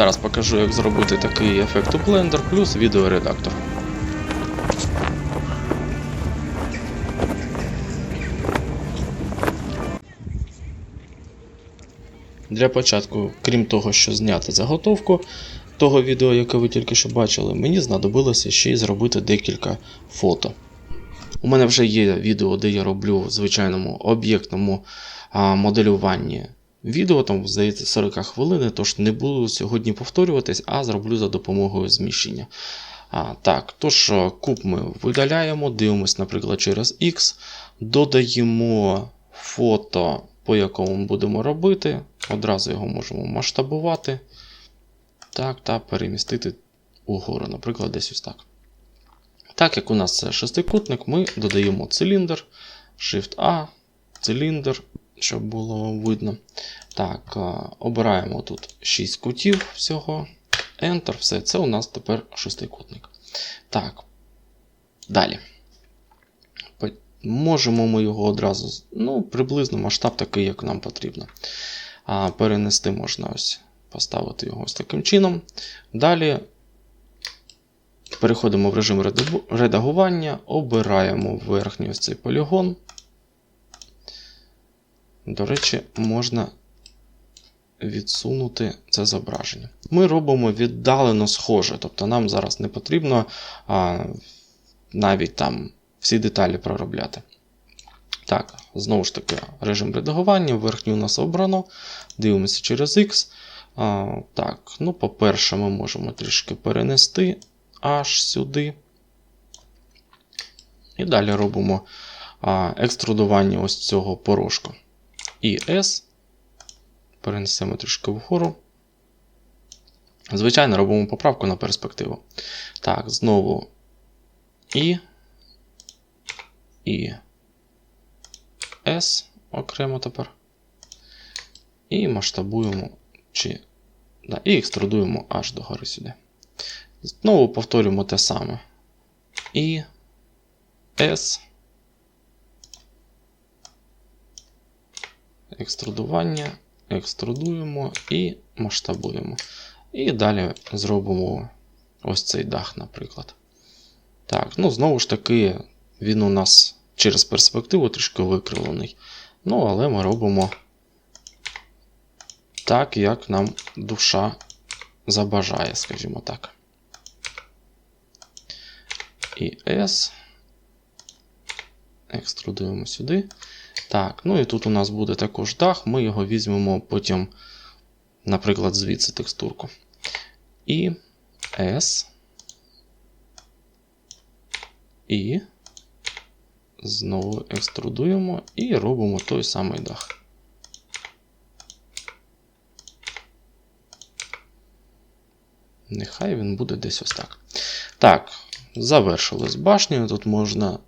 Зараз покажу, як зробити такий ефект у Blender плюс відеоредактор. Для початку, крім того, що зняти заготовку того відео, яке ви тільки що бачили, мені знадобилося ще й зробити декілька фото. У мене вже є відео, де я роблю в звичайному об'єктному моделюванні відео, там, здається, 40 хвилин, тож не буду сьогодні повторюватись, а зроблю за допомогою зміщення. А, так, тож, куб ми видаляємо, дивимось, наприклад, через X, додаємо фото, по якому ми будемо робити. Одразу його можемо масштабувати. Так, та перемістити угору, наприклад, десь ось так. Так як у нас це шестикутник, ми додаємо циліндр, Shift-A, циліндр, щоб було видно. Так, обираємо тут 6 кутів всього. Enter, все, це у нас тепер шестикутник. Так. Далі. Можемо ми його одразу, ну, приблизно масштаб такий, як нам потрібно. А, перенести можна ось поставити його ось таким чином. Далі переходимо в режим редагування, обираємо верхній ось цей полігон. До речі, можна відсунути це зображення. Ми робимо віддалено схоже, тобто нам зараз не потрібно а, навіть там всі деталі проробляти. Так, знову ж таки, режим редагування, верхній у нас обрано. Дивимося через X. А, так, ну, по-перше, ми можемо трішки перенести аж сюди. І далі робимо а, екструдування ось цього порошку. І S. Перенесемо трішки вгору. Звичайно, робимо поправку на перспективу. Так, знову І. І. S окремо тепер. І масштабуємо чи. Да, і екструдуємо аж до гори сюди. Знову повторюємо те саме. І. S. Екструдування. Екструдуємо і масштабуємо. І далі зробимо ось цей дах, наприклад. Так, ну знову ж таки, він у нас через перспективу трішки викривлений. Ну, але ми робимо так, як нам душа забажає, скажімо так. І S. Екструдуємо сюди. Так, ну і тут у нас буде також дах. Ми його візьмемо потім, наприклад, звідси текстурку. І S. І. Знову екструдуємо і робимо той самий дах. Нехай він буде десь ось так. Так, завершили з башнею. Тут можна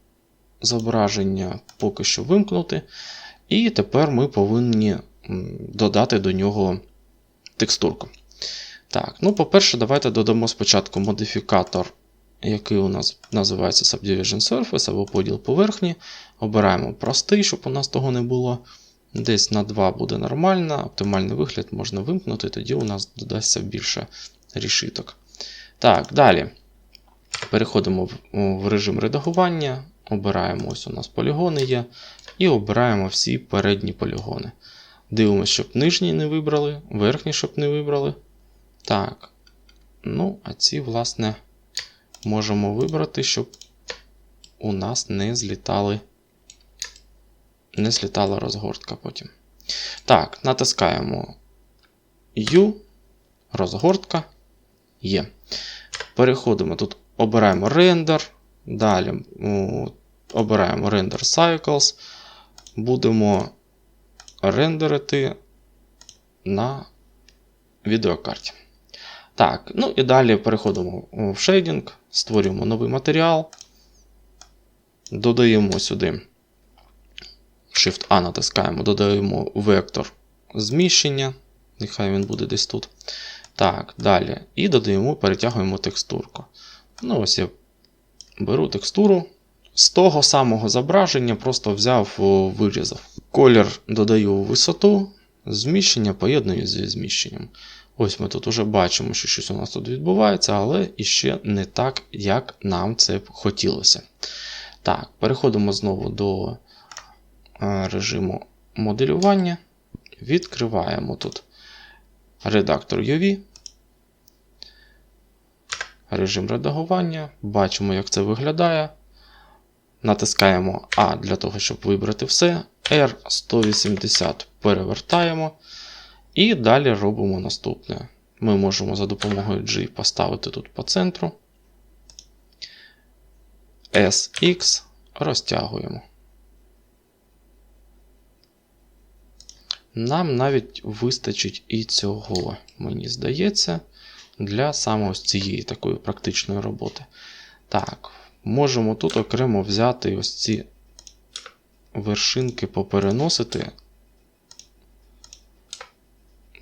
зображення поки що вимкнути. І тепер ми повинні додати до нього текстурку. Так, ну, по-перше, давайте додамо спочатку модифікатор, який у нас називається Subdivision Surface або поділ поверхні. Обираємо простий, щоб у нас того не було. Десь на 2 буде нормально, оптимальний вигляд можна вимкнути, тоді у нас додасться більше рішиток. Так, далі. Переходимо в, режим редагування, обираємо ось у нас полігони є, і обираємо всі передні полігони. Дивимося, щоб нижні не вибрали, верхні, щоб не вибрали. Так. Ну, а ці, власне, можемо вибрати, щоб у нас не злітали. Не злітала розгортка потім. Так, натискаємо U, розгортка є. Переходимо тут, обираємо рендер. Далі обираємо Render Cycles. Будемо рендерити на відеокарті. Так, ну і далі переходимо в шейдинг, створюємо новий матеріал. Додаємо сюди Shift-A натискаємо, додаємо вектор зміщення. Нехай він буде десь тут. Так, далі. І додаємо, перетягуємо текстурку. Ну, ось я беру текстуру. З того самого зображення просто взяв, вирізав. Колір додаю у висоту. зміщення поєдную зі зміщенням. Ось ми тут вже бачимо, що щось у нас тут відбувається, але іще не так, як нам це б хотілося. Так, переходимо знову до е, режиму моделювання. Відкриваємо тут редактор UV. Режим редагування. Бачимо, як це виглядає. Натискаємо А для того, щоб вибрати все. R180 перевертаємо. І далі робимо наступне. Ми можемо за допомогою G поставити тут по центру. SX розтягуємо. Нам навіть вистачить і цього, мені здається, для саме ось цієї такої практичної роботи. Так, можемо тут окремо взяти ось ці вершинки попереносити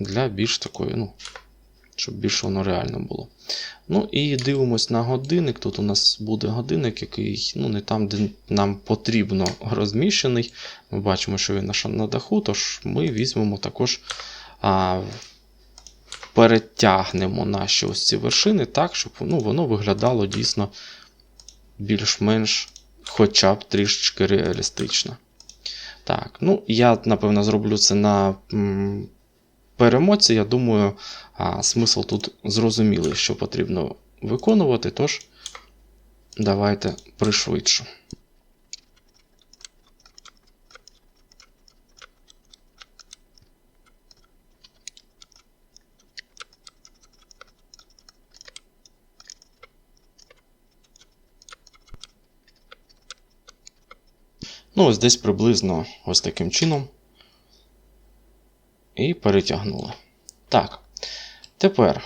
для більш такої, ну, щоб більш воно реально було. Ну і дивимось на годинник. Тут у нас буде годинник, який ну, не там, де нам потрібно розміщений. Ми бачимо, що він на даху, тож ми візьмемо також а, перетягнемо наші ось ці вершини так, щоб ну, воно виглядало дійсно більш-менш хоча б трішечки реалістично. Так, ну я, напевно, зроблю це на м, перемоці. Я думаю, а, смисл тут зрозумілий, що потрібно виконувати, тож давайте пришвидшу. Ну, ось десь приблизно ось таким чином. І перетягнули. Так. Тепер,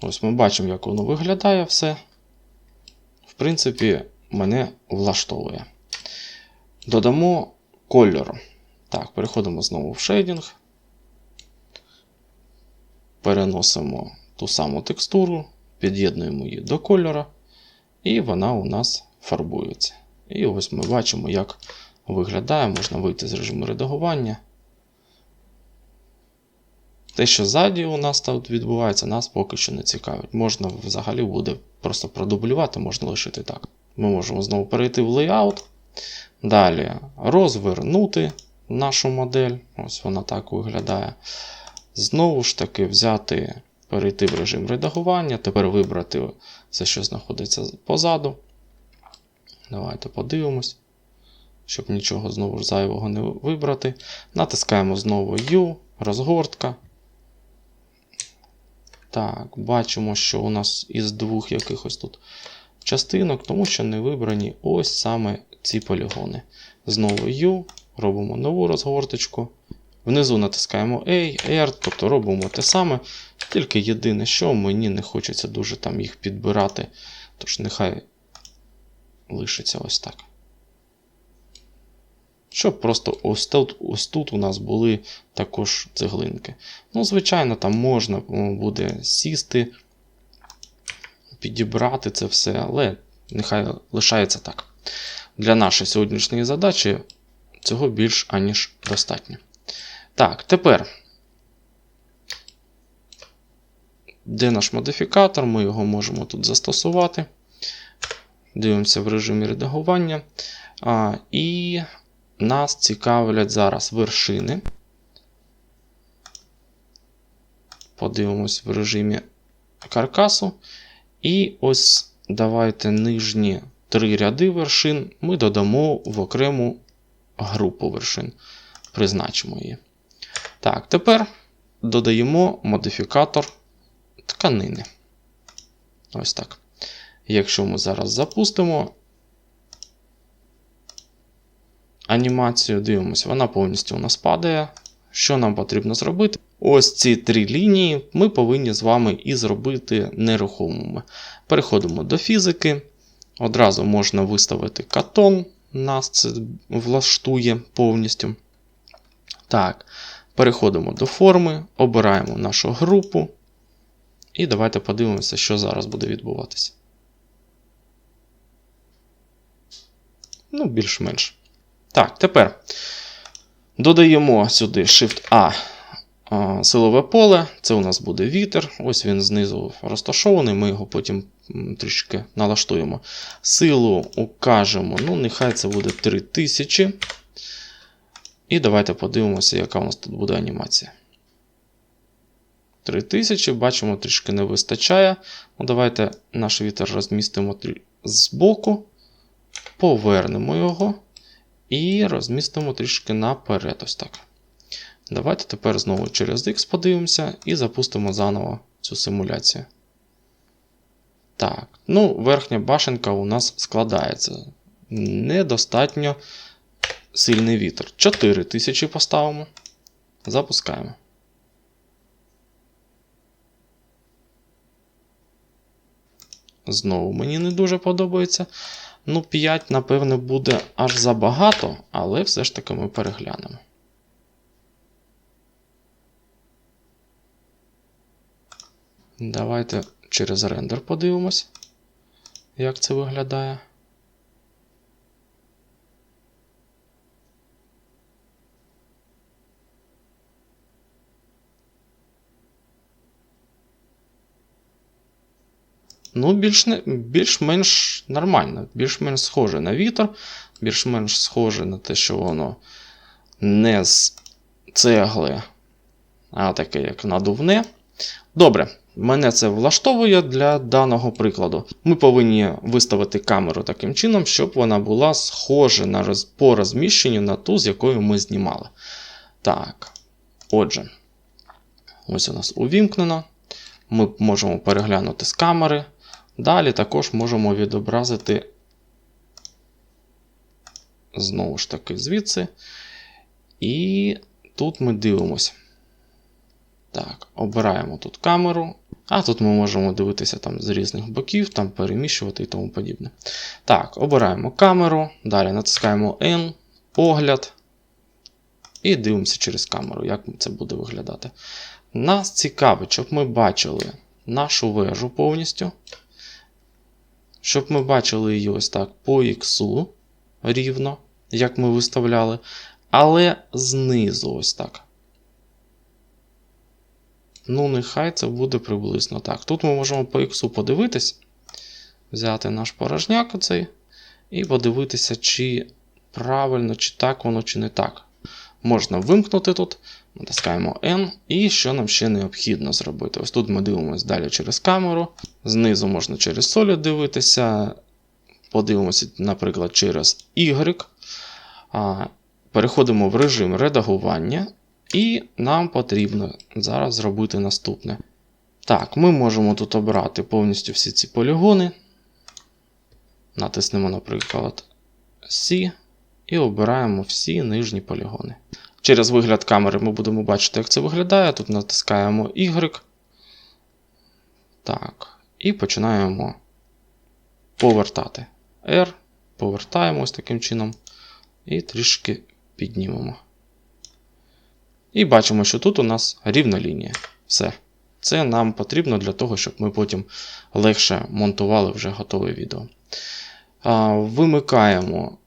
ось ми бачимо, як воно виглядає все. В принципі, мене влаштовує. Додамо кольор. Так, переходимо знову в шейдинг. Переносимо ту саму текстуру, під'єднуємо її до кольора, і вона у нас фарбується. І ось ми бачимо, як виглядає, можна вийти з режиму редагування. Те, що ззаді у нас тут відбувається, нас поки що не цікавить. Можна взагалі буде просто продублювати, можна лишити так. Ми можемо знову перейти в Layout. Далі розвернути нашу модель. Ось вона так виглядає. Знову ж таки, взяти, перейти в режим редагування. Тепер вибрати все, що знаходиться позаду. Давайте подивимось щоб нічого знову ж зайвого не вибрати. Натискаємо знову U, розгортка. Так, бачимо, що у нас із двох якихось тут частинок, тому що не вибрані ось саме ці полігони. Знову U, робимо нову розгорточку. Внизу натискаємо A, R, тобто робимо те саме. Тільки єдине, що мені не хочеться дуже там їх підбирати. Тож нехай лишиться ось так щоб просто ось тут ось тут у нас були також цеглинки. Ну, Звичайно, там можна буде сісти, підібрати це все, але нехай лишається так. Для нашої сьогоднішньої задачі цього більш аніж достатньо. Так, тепер. Де наш модифікатор? Ми його можемо тут застосувати. Дивимося в режимі редагування. А, І нас цікавлять зараз вершини. Подивимось в режимі каркасу. І ось давайте нижні три ряди вершин ми додамо в окрему групу вершин. Призначимо її. Так, тепер додаємо модифікатор тканини. Ось так. Якщо ми зараз запустимо, анімацію, дивимося, вона повністю у нас падає. Що нам потрібно зробити? Ось ці три лінії ми повинні з вами і зробити нерухомими. Переходимо до фізики. Одразу можна виставити катон, нас це влаштує повністю. Так, переходимо до форми, обираємо нашу групу. І давайте подивимося, що зараз буде відбуватися. Ну, більш-менш. Так, тепер додаємо сюди Shift-A силове поле, це у нас буде вітер. Ось він знизу розташований, ми його потім трішки налаштуємо. Силу укажемо, ну, нехай це буде 3000. І давайте подивимося, яка у нас тут буде анімація. 3000, бачимо, трішки не вистачає. Ну, Давайте наш вітер розмістимо збоку, повернемо його і розмістимо трішки наперед. Ось так. Давайте тепер знову через X подивимося і запустимо заново цю симуляцію. Так, ну, верхня башенка у нас складається. Недостатньо сильний вітер. 4000 поставимо. Запускаємо. Знову мені не дуже подобається. Ну, 5, напевне, буде аж забагато, але все ж таки ми переглянемо. Давайте через рендер подивимось, як це виглядає. Ну, більш більш-менш нормально, більш-менш схоже на вітер, більш-менш схоже на те, що воно не з цегли, а таке як надувне. Добре, мене це влаштовує для даного прикладу. Ми повинні виставити камеру таким чином, щоб вона була схожа на роз... по розміщенню на ту, з якою ми знімали. Так, отже, ось у нас увімкнено. Ми можемо переглянути з камери. Далі також можемо відобразити знову ж таки звідси. І тут ми дивимося. Так, обираємо тут камеру. А тут ми можемо дивитися там з різних боків, там переміщувати і тому подібне. Так, обираємо камеру, далі натискаємо N, огляд. І дивимося через камеру, як це буде виглядати. Нас цікавить, щоб ми бачили нашу вежу повністю. Щоб ми бачили її ось так по іксу рівно, як ми виставляли. Але знизу ось так. Ну, нехай це буде приблизно так. Тут ми можемо по іксу подивитись, взяти наш порожняк оцей, і подивитися, чи правильно, чи так воно, чи не так. Можна вимкнути тут, натискаємо N, і що нам ще необхідно зробити. Ось тут ми дивимося далі через камеру. Знизу можна через Solid дивитися. Подивимося, наприклад, через Y. Переходимо в режим редагування. І нам потрібно зараз зробити наступне. Так, ми можемо тут обрати повністю всі ці полігони. Натиснемо, наприклад, C. І обираємо всі нижні полігони. Через вигляд камери ми будемо бачити, як це виглядає. Тут натискаємо Y. Так. І починаємо повертати R. Повертаємо ось таким чином. І трішки піднімемо. І бачимо, що тут у нас рівна лінія. Все. Це нам потрібно для того, щоб ми потім легше монтували вже готове відео. Вимикаємо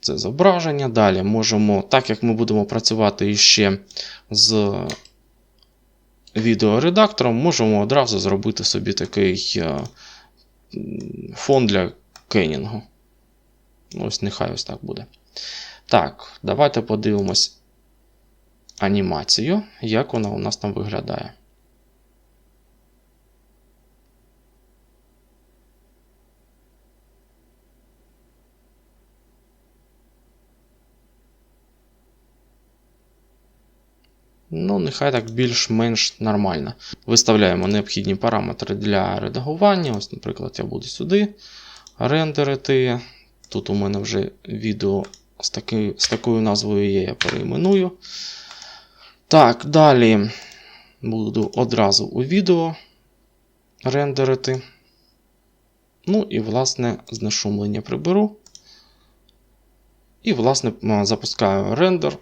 це зображення. Далі можемо, так як ми будемо працювати іще з відеоредактором, можемо одразу зробити собі такий е, фон для кенінгу. Ось нехай ось так буде. Так, давайте подивимось анімацію, як вона у нас там виглядає. Ну, нехай так більш-менш нормально. Виставляємо необхідні параметри для редагування. Ось, наприклад, я буду сюди рендерити. Тут у мене вже відео з, таки, з такою назвою є, я перейменую. Так, далі буду одразу у відео рендерити. Ну і, власне, знешумлення приберу. І, власне, запускаю рендер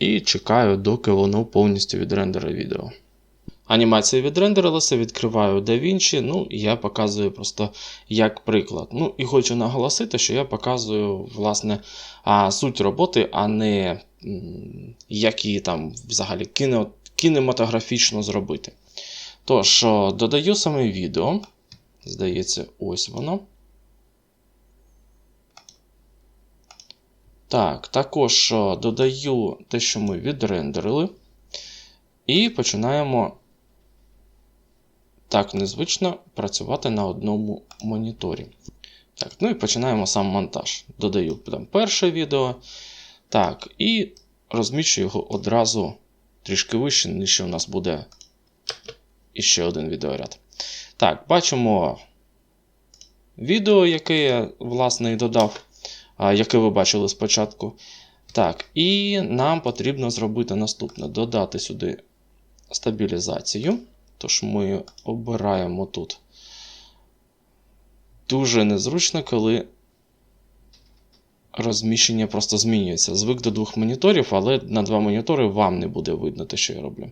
і чекаю, доки воно повністю відрендере відео. Анімація відрендерилася, відкриваю DaVinci, ну я показую просто як приклад. Ну і хочу наголосити, що я показую власне суть роботи, а не які там взагалі кінематографічно зробити. Тож, додаю саме відео. Здається, ось воно. Так, також додаю те, що ми відрендерили. І починаємо так незвично працювати на одному моніторі. Так, Ну і починаємо сам монтаж. Додаю там перше відео. Так, і розміщую його одразу трішки вище, ніж у нас буде іще один відеоряд. Так, бачимо відео, яке я, власне, і додав, яке ви бачили спочатку. Так, і нам потрібно зробити наступне: додати сюди стабілізацію. Тож ми обираємо тут. Дуже незручно, коли розміщення просто змінюється. Звик до двох моніторів, але на два монітори вам не буде видно те, що я роблю.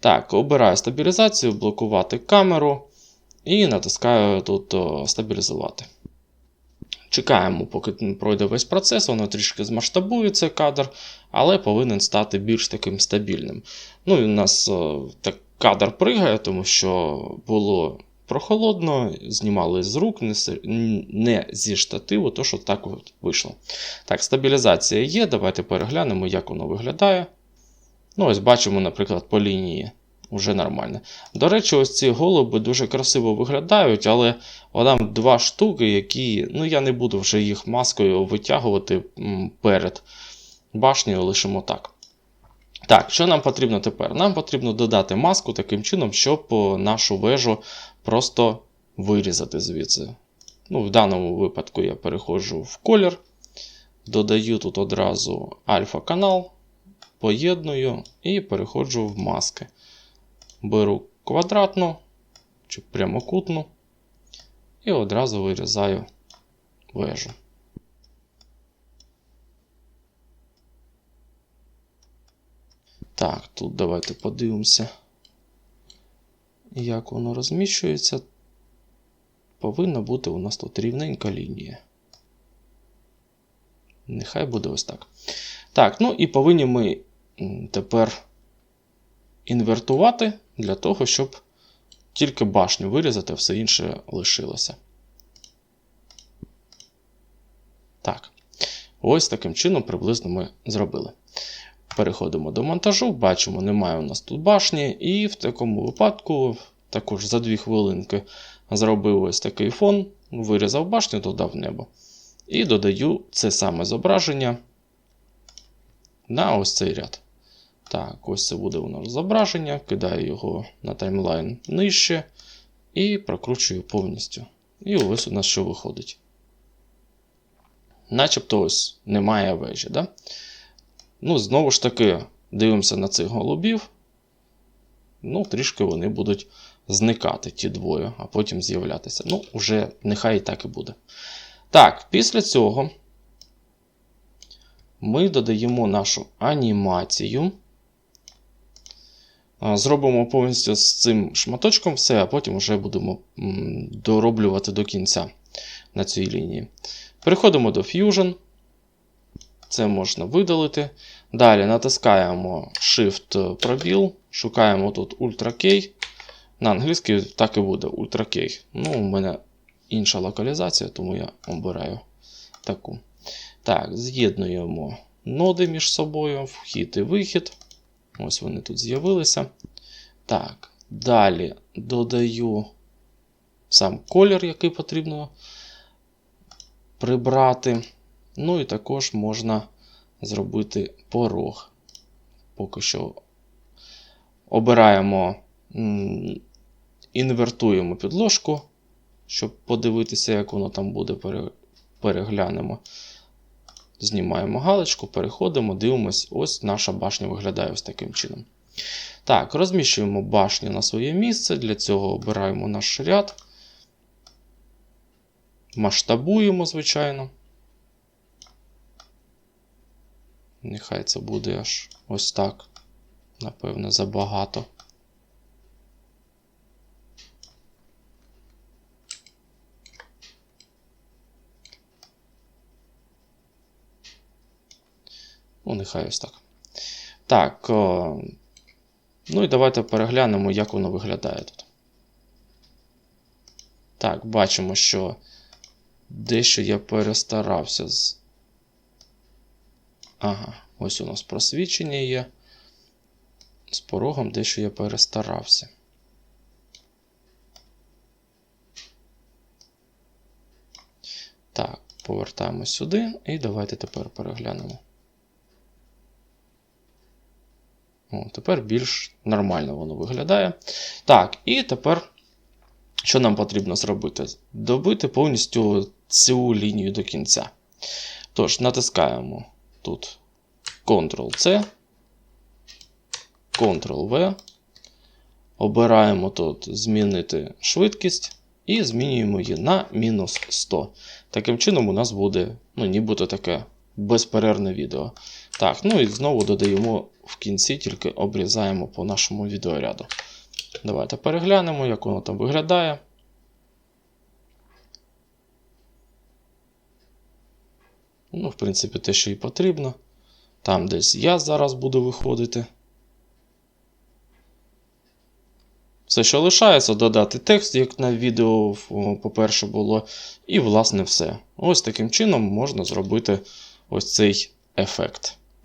Так, обираю стабілізацію, блокувати камеру і натискаю тут стабілізувати. Чекаємо, поки пройде весь процес, воно трішки змасштабується кадр, але повинен стати більш таким стабільним. Ну і у нас так кадр пригає, тому що було прохолодно, знімали з рук, не зі штативу, то що так вийшло. Так, стабілізація є. Давайте переглянемо, як воно виглядає. Ну, ось бачимо, наприклад, по лінії вже нормально. До речі, ось ці голуби дуже красиво виглядають, але там два штуки, які. Ну, я не буду вже їх маскою витягувати перед башнею, лишимо так. Так, що нам потрібно тепер? Нам потрібно додати маску таким чином, щоб нашу вежу просто вирізати звідси. Ну, В даному випадку я переходжу в колір, додаю тут одразу альфа-канал, поєдную і переходжу в маски. Беру квадратну чи прямокутну і одразу вирізаю вежу. Так, тут давайте подивимося, як воно розміщується. Повинна бути у нас тут рівненька лінія. Нехай буде ось так. Так, ну і повинні ми тепер інвертувати для того, щоб тільки башню вирізати, все інше лишилося. Так. Ось таким чином приблизно ми зробили. Переходимо до монтажу, бачимо, немає у нас тут башні, і в такому випадку, також за 2 хвилинки, зробив ось такий фон, вирізав башню, додав небо. І додаю це саме зображення на ось цей ряд. Так, ось це буде у нас зображення, кидаю його на таймлайн нижче і прокручую повністю. І ось у нас що виходить. Начебто ось немає вежі. Да? Ну, знову ж таки, дивимося на цих голубів. Ну, трішки вони будуть зникати, ті двоє, а потім з'являтися. Ну, уже нехай і так і буде. Так, після цього ми додаємо нашу анімацію. Зробимо повністю з цим шматочком все, а потім вже будемо дороблювати до кінця на цій лінії. Переходимо до Fusion. Це можна видалити. Далі натискаємо Shift пробіл, шукаємо тут Ultra K. На англійській так і буде Ultra K. Ну, У мене інша локалізація, тому я обираю таку. Так, з'єднуємо ноди між собою, вхід і вихід. Ось вони тут з'явилися. Так, далі додаю сам колір, який потрібно прибрати. Ну і також можна зробити порог. Поки що обираємо, інвертуємо підложку, щоб подивитися, як воно там буде, переглянемо. Знімаємо галочку, переходимо, дивимось, ось наша башня виглядає ось таким чином. Так, розміщуємо башню на своє місце. Для цього обираємо наш ряд. Масштабуємо, звичайно. Нехай це буде аж ось так. Напевно, забагато. Ну, нехай ось так. Так. Ну і давайте переглянемо, як воно виглядає тут. Так, бачимо, що дещо я перестарався з. Ага, ось у нас просвічення є. З порогом дещо я перестарався. Так, повертаємось сюди і давайте тепер переглянемо. О, тепер більш нормально воно виглядає. Так, і тепер, що нам потрібно зробити? Добити повністю цю лінію до кінця. Тож, натискаємо тут Ctrl-C, Ctrl-V. Обираємо тут змінити швидкість і змінюємо її на мінус 100. Таким чином, у нас буде, ну, нібито таке безперервне відео. Так, ну і знову додаємо в кінці, тільки обрізаємо по нашому відеоряду. Давайте переглянемо, як воно там виглядає. Ну, в принципі, те, що і потрібно. Там десь я зараз буду виходити. Все, що лишається, додати текст, як на відео, по-перше, було. І, власне, все. Ось таким чином можна зробити ось цей ефект.